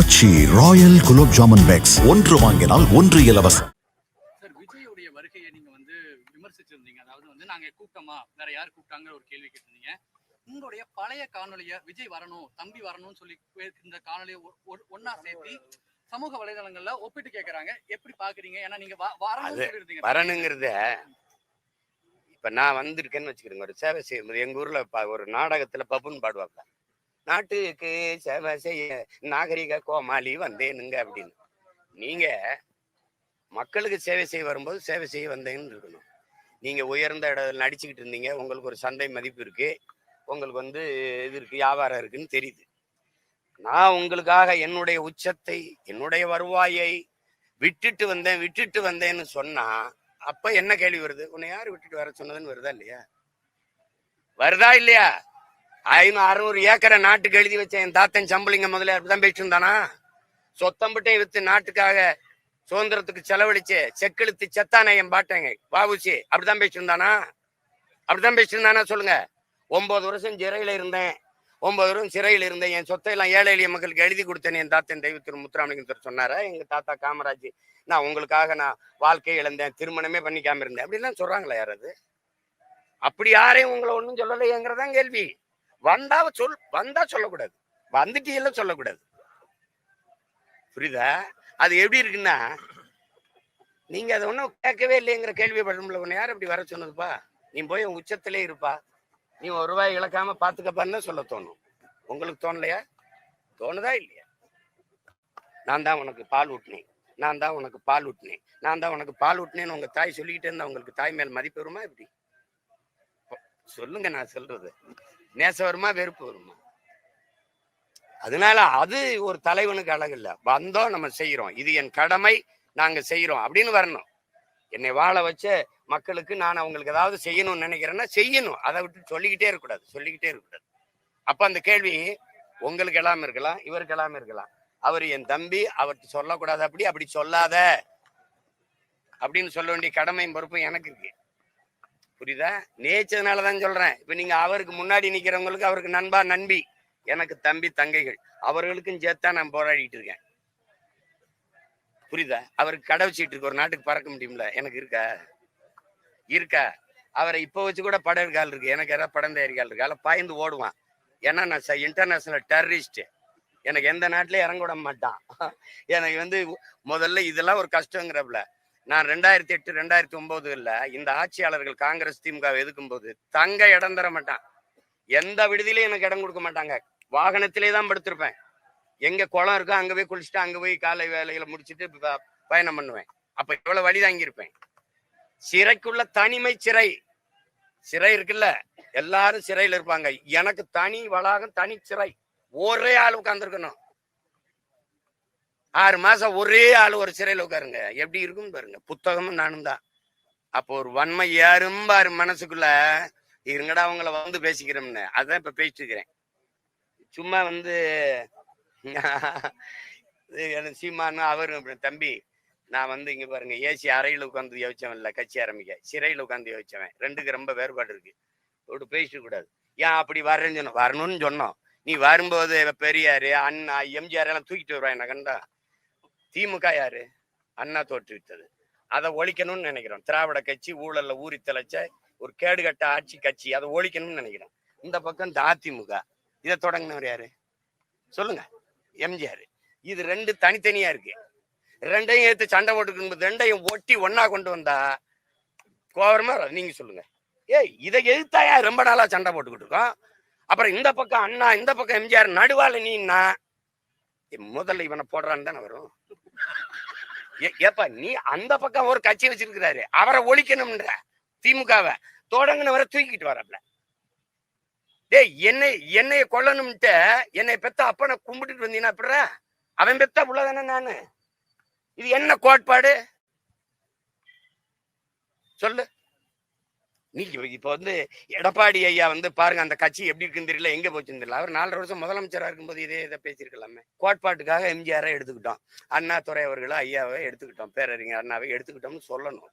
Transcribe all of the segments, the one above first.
Aachi royal gulab jamun packs. ஒன்று வாங்கினால் ஒன்று இலவசம். சார் விஜயுடைய வருகையை நீங்க வந்து விமர்சிச்சிருந்தீங்க. அதாவது வந்து நாங்க கூப்பிட்டோமா? வேற யார் கூப்பிட்டாங்கிற ஒரு கேள்வி கேட்டிருந்தீங்க. உங்களுடைய பழைய காணொலிய விஜய் வரணும் தம்பி வரணும்னு சொல்லி இந்த காணொலியை ஒ- ஒ- ஒண்ணா சேர்த்து சமூக வலைதளங்கள்ல ஒப்பிட்டு கேக்குறாங்க. எப்படி பாக்குறீங்க? ஏன்னா நீங்க வ- வரணும்னு அது சொல்லியிருந்தீங்க. வரணுங்கிறத இப்ப நான் வந்திருக்கேன்னு வச்சுக்கிறேங்க. ஒரு சேவை செய்யும்போது எங்க ஊர்ல ஒரு நாடகத்துல பப்புன்னு பாடுவாங்க நாட்டுக்கு சேவை செய்ய நாகரிக கோமாளி வந்தேனுங்க அப்படின்னு. நீங்க மக்களுக்கு சேவை செய்ய வரும்போது சேவை செய்ய வந்தேன்னு இருக்கணும். நீங்க உயர்ந்த இடத்துல நடிச்சுக்கிட்டு இருந்தீங்க உங்களுக்கு ஒரு சந்தை மதிப்பு இருக்கு உங்களுக்கு வந்து இது இருக்கு வியாபாரம் இருக்குன்னு தெரியுது. நான் உங்களுக்காக என்னுடைய உச்சத்தை என்னுடைய வருவாயை விட்டுட்டு வந்தேன் விட்டுட்டு வந்தேன்னு சொன்னா அப்ப என்ன கேள்வி வருது? உன்னை யாரு விட்டுட்டு வர சொன்னதுன்னு வருதா இல்லையா? வருதா இல்லையா? ஐநூறு அறுநூறு ஏக்கரை நாட்டுக்கு எழுதி வச்ச என் தாத்தன் சம்பளிங்க முதல்ல அப்படிதான் பேசிட்டு இருந்தானா? சொத்தம்பட்டையும் வித்து நாட்டுக்காக சுதந்திரத்துக்கு செலவழிச்சு செக்கெழுத்து செத்தானே என் பாட்டேங்க வாபுசி அப்படிதான் பேசிட்டு இருந்தானா? அப்படிதான் பேசிட்டு இருந்தானா சொல்லுங்க. ஒன்பது வருஷம் சிறையில இருந்தேன். ஒன்பது வருஷம் சிறையில் இருந்தேன். என் சொத்தை எல்லாம் ஏழை எளிய மக்களுக்கு எழுதி கொடுத்தேன் என் தாத்தன் தெய்வ திரு முத்துராமலிங்கத்தர் சொன்னாரா? எங்க தாத்தா காமராஜ் நான் உங்களுக்காக நான் வாழ்க்கை இழந்தேன் திருமணமே பண்ணிக்காம இருந்தேன். அப்படிலாம் சொல்றாங்களா யாராவது அப்படி யாரையும் உங்களை ஒன்றும் சொல்லலையேங்கிறதான் கேள்வி. வந்தா சொல் வந்தா சொல்லக்கூடாது. வந்துட்டீங்கல்ல சொல்லக்கூடாது. புரியுதா? அது எப்படி இருக்குன்னா நீங்க அதை ஒன்றும் கேட்கவே இல்லைங்கிற கேள்வி படும்ல உன்னை யார் அப்படி வர சொன்னதுப்பா? நீ போய் உன் உச்சத்திலே இருப்பா. நீ ஒரு ரூபாய் இழக்காம பாத்துக்கப்பான்னு சொல்ல தோணும். உங்களுக்கு தோணலையா? தோணுதா இல்லையா? நான் தான் உனக்கு பால் ஊட்டினேன். நான் தான் உனக்கு பால் ஊட்டினேன். நான் தான் உனக்கு பால் ஊட்டினேன்னு உங்க தாய் சொல்லிக்கிட்டே இருந்தா உங்களுக்கு தாய் மேல் மதிப்பு வருமா இப்படி சொல்லுங்க நான் சொல்றது. நேசம் வருமா வெறுப்பு வருமா? அதனால அது ஒரு தலைவனுக்கு அழகு இல்ல வந்தோம் நம்ம செய்யறோம் இது என் கடமை நாங்க செய்யறோம் அப்படின்னு வரணும். என்னை வாழ வச்ச மக்களுக்கு நான் அவங்களுக்கு ஏதாவது செய்யணும்னு நினைக்கிறேன்னா செய்யணும். அதை விட்டு சொல்லிக்கிட்டே இருக்கக்கூடாது சொல்லிக்கிட்டே இருக்கக்கூடாது. அப்ப அந்த கேள்வி உங்களுக்கு எல்லாம் இருக்கலாம் இவருக்கு எல்லாம் இருக்கலாம். அவர் என் தம்பி அவர்கிட்ட சொல்லக்கூடாது அப்படி அப்படி சொல்லாத. அப்படின்னு சொல்ல வேண்டிய கடமையும் பொறுப்பும் எனக்கு இருக்கு. புரியுதா? நேச்சதுனால தான் சொல்றேன். இப்ப நீங்க அவருக்கு முன்னாடி நிக்கிறவங்களுக்கு அவருக்கு நண்பா நண்பி. எனக்கு தம்பி தங்கைகள். அவர்களுக்கும் சேர்த்தா நான் போராடிட்டு இருக்கேன். புரியுதா? அவருக்கு கடை வச்சுட்டு இருக்கு ஒரு நாட்டுக்கு பறக்க முடியும்ல? எனக்கு இருக்கா? இருக்கா? அவரை இப்போ வச்சு கூட படம் இருக்கால் இருக்கு. எனக்கு யாராவது படம் தயாரிக்கால் இருக்கு. அதில் பாய்ந்து ஓடுவான். ஏன்னா நான் இன்டர்நேஷனல் டெரரிஸ்ட் எனக்கு எந்த நாட்டிலையும் இறங்க விட மாட்டான். எனக்கு வந்து முதல்ல இதெல்லாம் ஒரு கஷ்டங்கிறப்பல. நான் ரெண்டாயிரத்தி எட்டு ரெண்டாயிரத்தி ஒன்பதுல இந்த ஆட்சியாளர்கள் காங்கிரஸ் திமுக எதுக்கும் போது தங்க இடம் தர மாட்டான். எந்த விடுதியிலையும் எனக்கு இடம் கொடுக்க மாட்டாங்க. வாகனத்திலே தான் படுத்திருப்பேன். எங்க குளம் இருக்கோ அங்க போய் குளிச்சுட்டு அங்க போய் காலை வேலைகளை முடிச்சுட்டு பயணம் பண்ணுவேன். அப்ப எவ்வளவு வழி தாங்கியிருப்பேன். சிறைக்குள்ள தனிமை சிறை. சிறை இருக்குல்ல? எல்லாரும் சிறையில இருப்பாங்க. எனக்கு தனி வளாகம் தனி சிறை. ஒரே ஆள் உட்காந்துருக்கணும் ஆறு மாசம் ஒரே ஆள் ஒரு சிறையில் உட்காருங்க. எப்படி இருக்கும் பாருங்க. புத்தகமும் நானும் தான். அப்போ ஒரு வன்மை ஏறும்பாரு மனசுக்குள்ள இருங்கடா அவங்கள வந்து பேசிக்கிறோம்னு. அதான் இப்ப பேசிட்டு இருக்கிறேன். சும்மா வந்து எனக்கு சீமானு அவரு தம்பி நான் வந்து இங்க பாருங்க ஏசி அறையில் உட்காந்து யோசிச்சவன் இல்லை கட்சி ஆரம்பிக்க. சிறையில் உட்காந்து யோசிச்சவன். ரெண்டுக்கு ரொம்ப வேறுபாடு இருக்கு. ஒரு பேசிட்டு கூடாது. ஏன் அப்படி வரேன்னு சொன்னோம். வரணும்னு சொன்னோம். நீ வரும்போது பெரியாரு அண்ணா எம்ஜிஆர் எல்லாம் தூக்கிட்டு வருவான் என்ன கண்டா? திமுக யாரு? அண்ணா தோற்றுவித்தது அதை ஒழிக்கணும்னு நினைக்கிறோம். திராவிட கட்சி ஊழல்ல ஊறி தலைச்ச ஒரு கேடுகட்ட ஆட்சி கட்சி அதை ஒழிக்கணும்னு நினைக்கிறோம். இந்த பக்கம் இந்த அதிமுக இதை தொடங்கினவர் யாரு? சொல்லுங்க. எம்ஜிஆர் இது ரெண்டு தனித்தனியா இருக்கு. ரெண்டையும் எடுத்து சண்டை போட்டுக்கணும் ரெண்டையும் ஒட்டி ஒன்னா கொண்டு வந்தா கோவரமா நீங்க சொல்லுங்க. ஏய் இதை எதிர்த்தாயா ரொம்ப நாளா சண்டை போட்டுக்கிட்டு இருக்கோம். அப்புறம் இந்த பக்கம் அண்ணா இந்த பக்கம் எம்ஜிஆர் நடுவால நீன்னா முதல்ல இவனை போடுறான்னு தானே வரும். ஏப்பா நீ அந்த பக்கம் ஒரு கட்சி வச்சிருக்கிறாரு. அவரை ஒழிக்கணும்ன்ற திமுகவை. தொடங்கினவரை தூக்கிட்டு வரப்பல டேய் என்னை என்னைய கொல்லணும்ட்டு என்னை பெத்த அப்பனை கும்பிட்டுட்டு வந்தீங்கன்னா அப்புற அவன் பெத்த உள்ளதானே நானு? இது என்ன கோட்பாடு? சொல்லு. நீங்க இப்போ வந்து எடப்பாடி ஐயா வந்து பாருங்க அந்த கட்சி எப்படி இருக்குன்னு தெரியல எங்க போச்சுன்னு தெரியல. அவர் நாலரை வருஷம் முதலமைச்சரா இருக்கும்போது இதே இதை பேசியிருக்கலாமே. கோட்பாட்டுக்காக எம்ஜிஆரை எடுத்துக்கிட்டோம். அண்ணா துறை அவர்களை ஐயாவை எடுத்துக்கிட்டோம். பேரறிஞர் அண்ணாவை எடுத்துக்கிட்டோம்னு சொல்லணும்.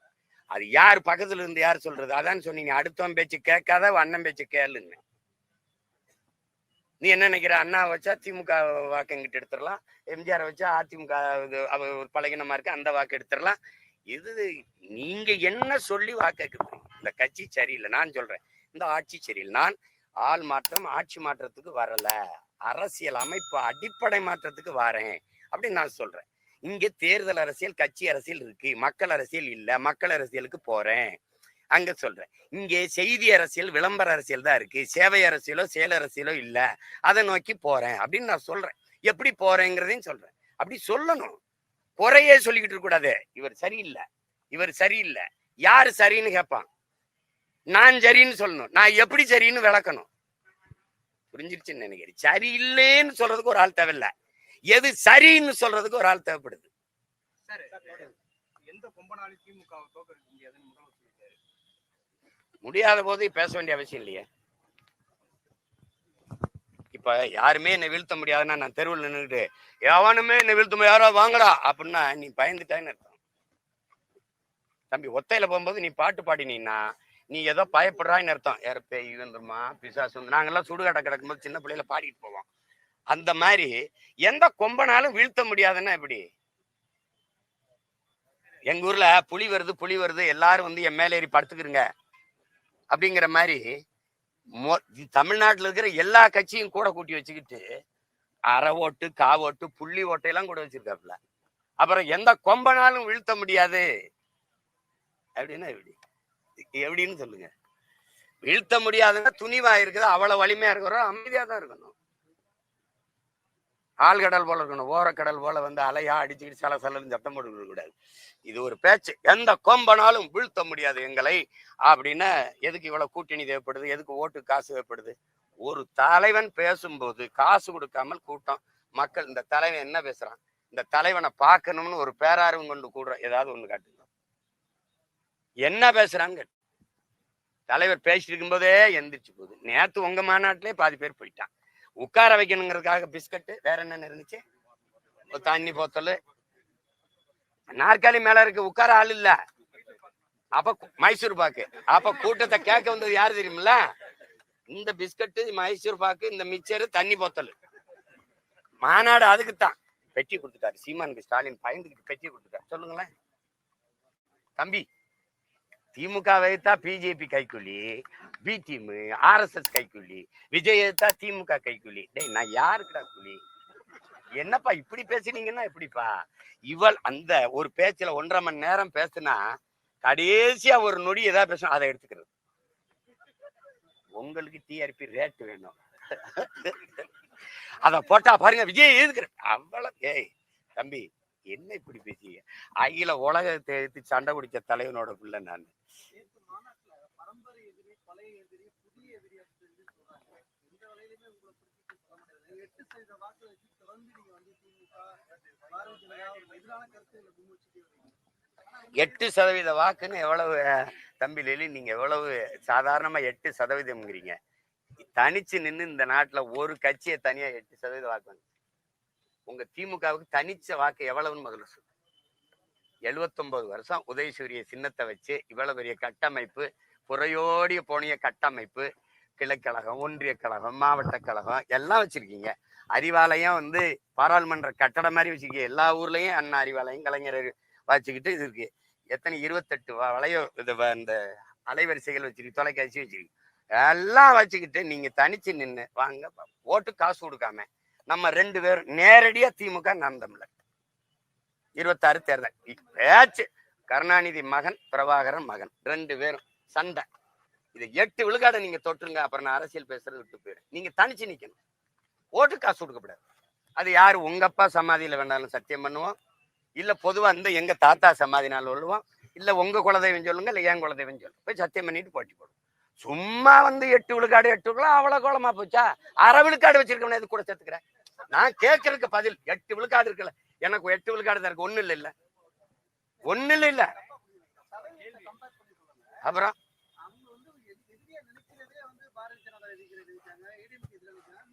அது யார் பக்கத்துல இருந்து யார் சொல்றது? அதான் சொன்னீங்க. அடுத்தவன் பேச்சு கேட்காத அண்ணன் பேச்சு கேளுங்க நீ என்ன நினைக்கிற? அண்ணா வச்சா திமுக வாக்கு எங்கிட்ட எடுத்துடலாம். எம்ஜிஆரை வச்சா அதிமுக இது ஒரு பழகினமா இருக்கு அந்த வாக்கு எடுத்துடலாம். இது நீங்க என்ன சொல்லி வாக்கு இந்த கட்சி சரியில்லை நான் சொல்றேன். இந்த ஆட்சி சரியில்லை. நான் ஆள் மாற்றம் ஆட்சி மாற்றத்துக்கு வரல. அரசியல் அமைப்பு அடிப்படை மாற்றத்துக்கு வரேன் அப்படின்னு நான் சொல்றேன். இங்க தேர்தல் அரசியல் கட்சி அரசியல் இருக்கு. மக்கள் அரசியல் இல்ல. மக்கள் அரசியலுக்கு போறேன். அங்க சொல்றேன். இங்கே செய்தி அரசியல் விளம்பர அரசியல் தான் இருக்கு. சேவை அரசியலோ செயல் அரசியலோ இல்ல. அதை நோக்கி போறேன் அப்படின்னு நான் சொல்றேன். எப்படி போறேங்கிறதையும் சொல்றேன். அப்படி சொல்லணும். குறையே சொல்லிக்கிட்டு இருக்க கூடாது. இவர் சரியில்லை. இவர் சரியில்லை. யாரு சரின்னு கேட்பான் நான் சரின்னு சொல்லணும். நான் எப்படி சரின்னு விளக்கணும். புரிஞ்சிருச்சுன்னு நினைக்கிறேன். சரியில்லைன்னு சொல்றதுக்கு ஒரு ஆள் தேவையில்ல. எது சரின்னு சொல்றதுக்கு ஒரு ஆள் தேவைப்படுது. முடியாத போது பேச வேண்டிய அவசியம் இல்லையே. இப்போ யாருமே என்னை வீழ்த்த முடியாதுன்னா நான் தெருவில் நின்றுட்டு எவனுமே என்னை வீழ்த்த முடியாது யாரோ வாங்கடா அப்படின்னா நீ பயந்துட்டான்னு அர்த்தம். தம்பி ஒத்தையில போகும்போது நீ பாட்டு பாடினீன்னா நீ ஏதோ பயப்படுறான்னு அர்த்தம். யார பேய் வந்துருமா பிசாசு வந்து நாங்கெல்லாம் சுடுகாட்டை கிடக்கும்போது சின்ன பிள்ளையில பாடிட்டு போவோம். அந்த மாதிரி எந்த கொம்பனாலும் வீழ்த்த முடியாதுன்னா எப்படி? எங்க ஊர்ல புலி வருது புலி வருது எல்லாரும் வந்து என் மேலே ஏறி படுத்துக்கிறங்க அப்படிங்கிற மாதிரி தமிழ்நாட்டுல இருக்கிற எல்லா கட்சியும் கூட கூட்டி வச்சுக்கிட்டு அரை ஓட்டு கா ஓட்டு புள்ளி ஓட்டையெல்லாம் கூட வச்சிருக்காப்புல. அப்புறம் எந்த கொம்பனாலும் வீழ்த்த முடியாது. அப்படின்னா எப்படி? எப்படின்னு சொல்லுங்க. வீழ்த்த முடியாதுன்னா துணிவா இருக்குது அவ்வளவு வலிமையா இருக்கிறோம் அமைதியா தான் இருக்கணும். ஆழ்கடல் போல இருக்கணும். ஓரக்கடல் போல வந்து அலையா அடிச்சுக்கிட்டு சல சலன்னு சத்தம் போட்டு கூடாது. இது ஒரு பேச்சு. எந்த கொம்பனாலும் வீழ்த்த முடியாது எங்களை. அப்படின்னா எதுக்கு இவ்வளவு கூட்டணி தேவைப்படுது? எதுக்கு ஓட்டு காசு தேவைப்படுது? ஒரு தலைவன் பேசும்போது காசு கொடுக்காமல் கூட்டம். மக்கள் இந்த தலைவன் என்ன பேசுறான்? இந்த தலைவனை பார்க்கணும்னு ஒரு பேரார்வம் கொண்டு கூடுறோம் ஏதாவது ஒண்ணு காட்டுங்க. என்ன பேசுறான்னு தலைவர் பேசிட்டு இருக்கும்போதே எந்திரிச்சு போகுது. நேத்து உங்க மாநாட்டிலே பாதி பேர் போயிட்டான் உட்கார வைக்கணுங்கிறதுக்காக பிஸ்கட்டு வேற என்னென்ன இருந்துச்சு? தண்ணி போத்தல் நாற்காலி மேல இருக்கு உட்கார ஆள் இல்ல. அப்ப மைசூர் பாக்கு. அப்ப கூட்டத்தை கேட்க வந்தது யாரு தெரியுமில்ல? இந்த பிஸ்கட்டு மைசூர் பாக்கு இந்த மிச்சரு தண்ணி போத்தல் மாநாடு அதுக்குத்தான். பெட்டி கொடுத்துட்டாரு. சீமானுக்கு ஸ்டாலின் பயந்துக்கிட்டு பெட்டி கொடுத்துட்டாரு. சொல்லுங்களேன். தம்பி திமுக வைத்தா பிஜேபி கைக்கூலி பி டீம் ஆர்எஸ்எஸ் கைக்கூலி விஜய் எடுத்தா திமுக கைக்கூலி டேய் நான் யாருக்குடா கூலி? என்னப்பா இப்படி பேசுனீங்கன்னா எப்படிப்பா? இவள் அந்த ஒரு பேச்சுல ஒன்றரை மணி நேரம் பேசுனா கடைசியா ஒரு நொடி ஏதாவது பேசணும் அதை எடுத்துக்கிறது. உங்களுக்கு டிஆர்பி ரேட் வேணும். அத போட்டா பாருங்க விஜய் எதுக்குற? அவ்வளவு ஏய் தம்பி என்ன இப்படி பேசிய அகில உலகத்தை எடுத்து சண்டை பிடிச்ச தலைவனோட பிள்ளை நான். எட்டு சதவீத வாக்குன்னு எவ்வளவு தம்பி லெலி நீங்க எவ்வளவு சாதாரணமா எட்டு சதவீதம்ங்கிறீங்க. தனிச்சு நின்னு இந்த நாட்டுல ஒரு கட்சியை தனியா எட்டு சதவீத வாக்கு. உங்க திமுகவுக்கு தனிச்ச வாக்கு எவ்வளவுன்னு முதல்ல சொல்லு. எழுவத்தொன்பது வருஷம் உதயசூரிய சின்னத்தை வச்சு இவ்வளவு பெரிய கட்டமைப்பு புறையோடிய போனிய கட்டமைப்பு கிளைக்கழகம் ஒன்றிய கழகம் மாவட்ட கழகம் எல்லாம் வச்சிருக்கீங்க. அறிவாலயம் வந்து பாராளுமன்ற கட்டடம் மாதிரி வச்சிருக்கீங்க. எல்லா ஊர்லயும் அண்ணா அறிவாலயம் கலைஞர் வச்சுக்கிட்டு இது இருக்கு. எத்தனை இருபத்தெட்டு வளைய இது வ- இந்த அலைவரிசைகள் வச்சிருக்கு தொலைக்காட்சி வச்சிருக்கு. எல்லாம் வச்சுக்கிட்டு நீங்க தனிச்சு நின்று வாங்க ஓட்டு காசு கொடுக்காம நம்ம ரெண்டு பேரும் நேரடியா திமுக நாம் தமிழர் இருபத்தாறு தேர்தல். பேச்சு கருணாநிதி மகன் பிரபாகரன் மகன். ரெண்டு பேரும் சண்டை. இது எட்டு விழுக்காடை நீங்க தொட்டுருங்க அப்புறம் நான் அரசியல் பேசுறது விட்டு போயிடும் நீங்க தனிச்சு நிக்கணும். ஓட்டு காசு கொடுக்கப்படாது அது யாரு? உங்க அப்பா சமாதியில வேணாலும் சத்தியம் பண்ணுவோம். இல்ல பொதுவா இந்த எங்க தாத்தா சமாதினால சொல்லுவோம். இல்ல உங்க குலதெய்வம் சொல்லுங்க இல்ல என் குலதெய்வம் சொல்லுங்க. போய் சத்தியம் பண்ணிட்டு போட்டி போடும் சும்மா வந்து எட்டு விழுக்காடு எட்டு விழுக்காடு அவ்வளவு கோலமா போச்சா? அரை விழுக்காடு வச்சிருக்கவனே இது கூட சேர்த்துக்கிறேன் நான் கேட்கறதுக்கு பதில். எட்டு விழுக்காடு இருக்குல்ல. எனக்கு எட்டு விழுக்காடு தான் இருக்கு. ஒண்ணு இல்ல இல்ல. ஒண்ணு இல்ல இல்ல. அப்புறம்?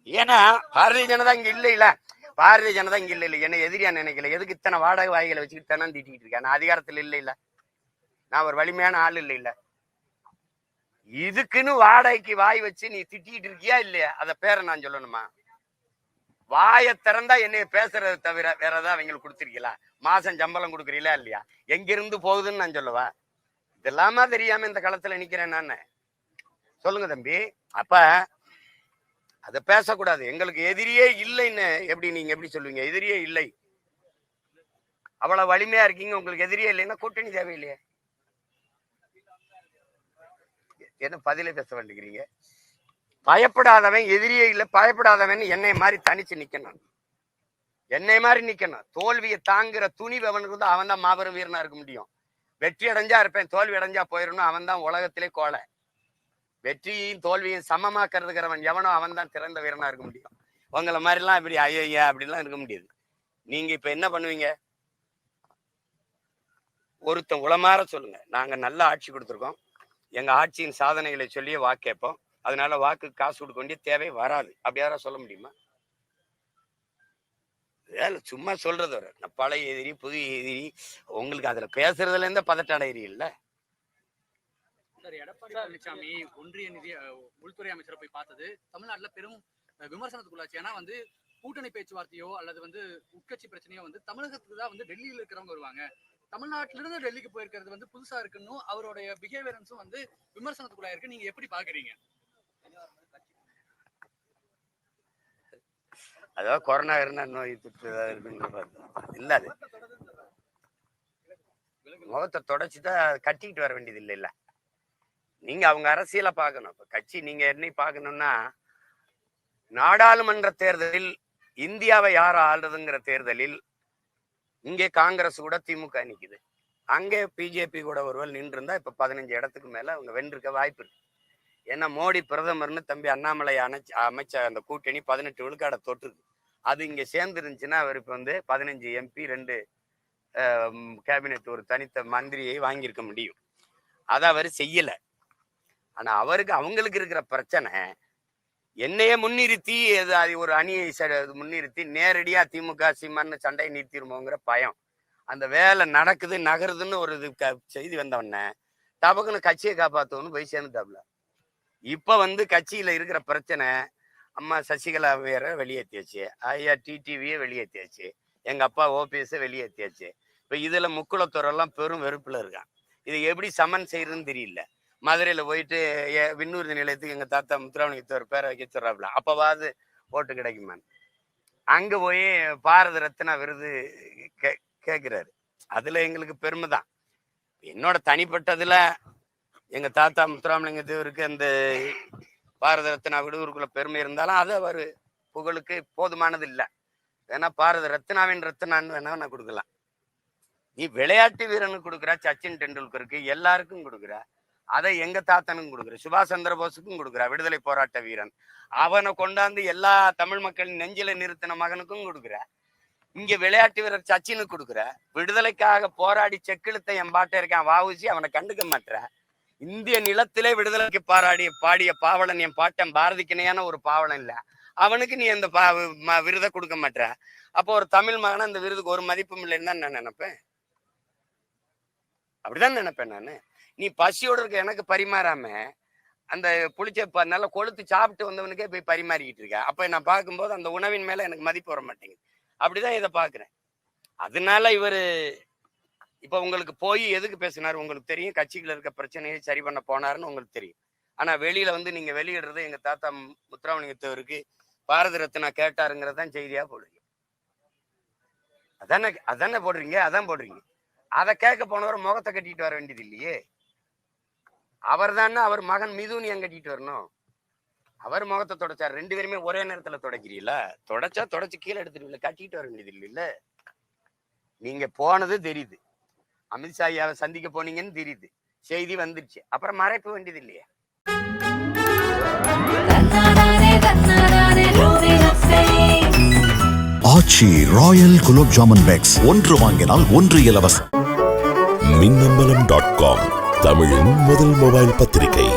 ஏன்னா பாரதிய ஜனதா இங்க இல்ல இல்ல. பாரதிய ஜனதா இங்க இல்ல இல்ல. என்ன எதிரியா நினைக்கல. எதுக்கு இத்தனை வாடகை வாய்களை வச்சுக்கிட்டு தானே திட்டிக்கிட்டு இருக்கேன்? நான் அதிகாரத்துல இல்ல இல்ல. நான் ஒரு வலிமையான ஆள் இல்ல இல்ல. இதுக்குன்னு வாடகைக்கு வாய் வச்சு நீ திட்டிட்டு இருக்கியா இல்லையா? அத பேரை நான் சொல்லணுமா? வாயை திறந்தா என்னைய பேசுறதை தவிர வேற ஏதாவது அவங்களுக்கு கொடுத்துருக்கீங்களா? மாசம் சம்பளம் கொடுக்குறீங்களா இல்லையா? எங்கிருந்து போகுதுன்னு நான் சொல்லுவா? இதெல்லாமா தெரியாம இந்த களத்துல நிக்கிறேன் நான். சொல்லுங்க தம்பி. அப்ப அத பேசக்கூடாது. எங்களுக்கு எதிரியே இல்லைன்னு எப்படி நீங்க எப்படி சொல்லுவீங்க? எதிரியே இல்லை. அவ்வளவு வலிமையா இருக்கீங்க. உங்களுக்கு எதிரியே இல்லைன்னா கூட்டணி தேவையில்லையே. என்ன பதிலே பேச வேண்டிக்கிறீங்க பயப்படாதவன் எதிரியே இல்லை பயப்படாதவன் என்னை மாதிரி தனிச்சு நிக்கணும். என்னை மாதிரி நிக்கணும். தோல்வியை தாங்குற துணிவு அவனுக்கு வந்து அவன் தான் மாபெரும் வீரனா இருக்க முடியும். வெற்றி அடைஞ்சா இருப்பேன் தோல்வி அடைஞ்சா போயிடணும் அவன் தான் உலகத்திலே கோலை வெற்றியும் தோல்வியும் சமமாக்கிறதுக்கிறவன் எவனோ அவன் தான் திறந்த வீரனா இருக்க முடியும். உங்களை மாதிரிலாம் இப்படி ஐயா அப்படிலாம் இருக்க முடியாது. நீங்க இப்ப என்ன பண்ணுவீங்க? ஒருத்தன் உளமாற சொல்லுங்க. நாங்க நல்ல ஆட்சி கொடுத்துருக்கோம். எங்க ஆட்சியின் சாதனைகளை சொல்லியே வாக்கேப்போம். கேட்போம் அதனால வாக்கு காசு கொடுக்க வேண்டிய தேவை வராது. அப்படி யாரா சொல்ல முடியுமா? வேலை சும்மா சொல்றது வர நான் பழைய எதிரி புதிய எதிரி உங்களுக்கு அதுல பேசுறதுல இருந்த பதட்ட அடையிறி இல்ல சார் எடப்பாடி பழனிசாமி ஒன்றிய நிதி உள்துறை அமைச்சரை போய் பார்த்தது தமிழ்நாட்டுல பெரும் விமர்சனத்துக்குள்ளாச்சு. ஏன்னா வந்து கூட்டணி பேச்சுவார்த்தையோ அல்லது வந்து உட்கட்சி பிரச்சனையோ வந்து தமிழகத்துக்கு தான் வந்து டெல்லியில இருக்கிறவங்க வருவாங்க. தமிழ்நாட்டில இருந்து டெல்லிக்கு போயிருக்கிறது வந்து புதுசா இருக்குன்னு அவருடைய பிஹேவியரன்ஸும் வந்து விமர்சனத்துக்குள்ளா இருக்கு நீங்க எப்படி பாக்குறீங்க? அதாவது கொரோனா இருந்தா நோய் தொற்று ஏதாவது இருக்குன்னு பார்த்தோம். இல்ல அது. முகத்தை தொடச்சுதான் கட்டிக்கிட்டு வர வேண்டியது இல்லை இல்ல. நீங்க அவங்க அரசியலை பார்க்கணும். இப்ப கட்சி நீங்க என்ன பார்க்கணும்னா நாடாளுமன்ற தேர்தலில் இந்தியாவை யார் ஆளுறதுங்கிற தேர்தலில் இங்கே காங்கிரஸ் கூட திமுக நிற்குது அங்கே பிஜேபி கூட ஒருவர் நின்று இருந்தா இப்ப பதினஞ்சு இடத்துக்கு மேல அவங்க வென்றிருக்க வாய்ப்பு இருக்கு. ஏன்னா மோடி பிரதமர்னு தம்பி அண்ணாமலை அமைச்ச அமைச்ச அந்த கூட்டணி பதினெட்டு விழுக்காட தொற்றுது அது இங்கே சேர்ந்து இருந்துச்சுன்னா அவர் வந்து பதினஞ்சு எம்பி ரெண்டு கேபினெட் ஒரு தனித்த மந்திரியை வாங்கியிருக்க முடியும். அதை அவர் செய்யலை. ஆனால் அவருக்கு அவங்களுக்கு இருக்கிற பிரச்சனை என்னையே முன்னிறுத்தி அது அது ஒரு அணியை ச- முன்னிறுத்தி நேரடியாக திமுக சீமான்னு சண்டையை நிறுத்திடுமோங்கிற பயம். அந்த வேலை நடக்குது நகருதுன்னு ஒரு இது க- செய்தி வந்தவொடனே டபக்குன்னு கட்சியை காப்பாற்றணும்னு போய் சேர்ந்துட்டாப்ல. இப்போ வந்து கட்சியில் இருக்கிற பிரச்சனை அம்மா சசிகலா வேற வெளியேற்றியாச்சு ஐயா டிடிவியை வெளியேற்றியாச்சு எங்கள் அப்பா ஓபிஎஸை வெளியேற்றியாச்சு இப்போ இதில் முக்குளத்தோரெல்லாம் பெரும் வெறுப்பில் இருக்கான். இதை எப்படி சமன் செய்யறதுன்னு தெரியல. மதுரையில் போயிட்டு விண்ணூர்தி நிலையத்துக்கு எங்கள் தாத்தா முத்துராமலிங்கத்தவர் பேரை வைக்க சொல்கிறாப்புல அப்போவாது ஓட்டு கிடைக்குமான்னு. அங்கே போய் பாரத ரத்னா விருது கே கேட்குறாரு அதில் எங்களுக்கு பெருமை தான். என்னோட தனிப்பட்டதில் எங்கள் தாத்தா முத்துராமலிங்க தேவருக்கு அந்த பாரத ரத்னா விடுவருக்குள்ள பெருமை இருந்தாலும் அது அவர் புகழுக்கு போதுமானது இல்லை வேணா பாரத ரத்னாவின் ரத்னான்னு வேணா நான் கொடுக்கலாம். நீ விளையாட்டு வீரனுக்கு கொடுக்குற சச்சின் டெண்டுல்கருக்கு எல்லாருக்கும் கொடுக்குற அதை எங்க தாத்தனுக்கும் கொடுக்குற சுபாஷ் சந்திர போஸுக்கும் கொடுக்குற விடுதலை போராட்ட வீரன் அவனை கொண்டாந்து எல்லா தமிழ் மக்களின் நெஞ்சில நிறுத்தின மகனுக்கும் கொடுக்குற இங்க விளையாட்டு வீரர் சச்சினுக்கு கொடுக்குற விடுதலைக்காக போராடி செக்கிழுத்த என் பாட்டை இருக்கான் வாவுசி அவனை கண்டுக்க மாட்டேற. இந்திய நிலத்திலே விடுதலைக்கு பாராடி பாடிய பாவலன் என் பாட்டன் பாரதிக்கிணையான ஒரு பாவலன் இல்ல. அவனுக்கு நீ அந்த பா- விருதை கொடுக்க மாட்ட. அப்போ ஒரு தமிழ் மகன் அந்த விருதுக்கு ஒரு மதிப்பும் இல்லைன்னு தான் நான் நினைப்பேன். அப்படிதான் நினைப்பேன் நானு. நீ பசியோட இருக்க எனக்கு பரிமாறாம அந்த புளிச்ச நல்லா கொளுத்து சாப்பிட்டு வந்தவனுக்கே போய் பரிமாறிக்கிட்டு இருக்க. அப்ப நான் பார்க்கும்போது அந்த உணவின் மேல எனக்கு மதிப்பு வர மாட்டேங்குது அப்படிதான் இதை பாக்குறேன் அதனால இவரு இப்ப உங்களுக்கு போய் எதுக்கு பேசினார்? உங்களுக்கு தெரியும். கட்சிகள் இருக்க பிரச்சனையை சரி பண்ண போனாருன்னு உங்களுக்கு தெரியும். ஆனா வெளியில வந்து நீங்க வெளியிடுறது எங்க தாத்தா முத்துராமலிங்கத்தவருக்கு பாரத ரத்னா கேட்டாருங்கிறதான் செய்தியா போடுறீங்க. அதானே அதானே போடுறீங்க? அதான் போடுறீங்க. அதை கேட்க போனவர் முகத்தை கட்டிட்டு வர வேண்டியது இல்லையே. அவர் தானே அவர் மகன் மிதுனியம் கட்டிட்டு வரணும்? அவர் முகத்தை தொடச்சார். ரெண்டு பேருமே ஒரே நேரத்துல தொடக்கிறீங்களா தொடச்சா தொடச்சு கீழே எடுத்துருவீங்களா கட்டிட்டு வர வேண்டியது இல்லைல்ல? நீங்க போனது தெரியுது. அமித்ஷா ஐயாவை சந்திக்க போனீங்கன்னு தெரியுது. செய்தி வந்துருச்சு. அப்புறம் மறைக்க வேண்டியது இல்லையே ஆச்சி ராயல் குலோப் ஜாமுன் பேக்ஸ். ஒன்று வாங்கினால் ஒன்று இலவசம். Minnambalam dot com. தமிழின் முதல் மொபைல் பத்திரிகை.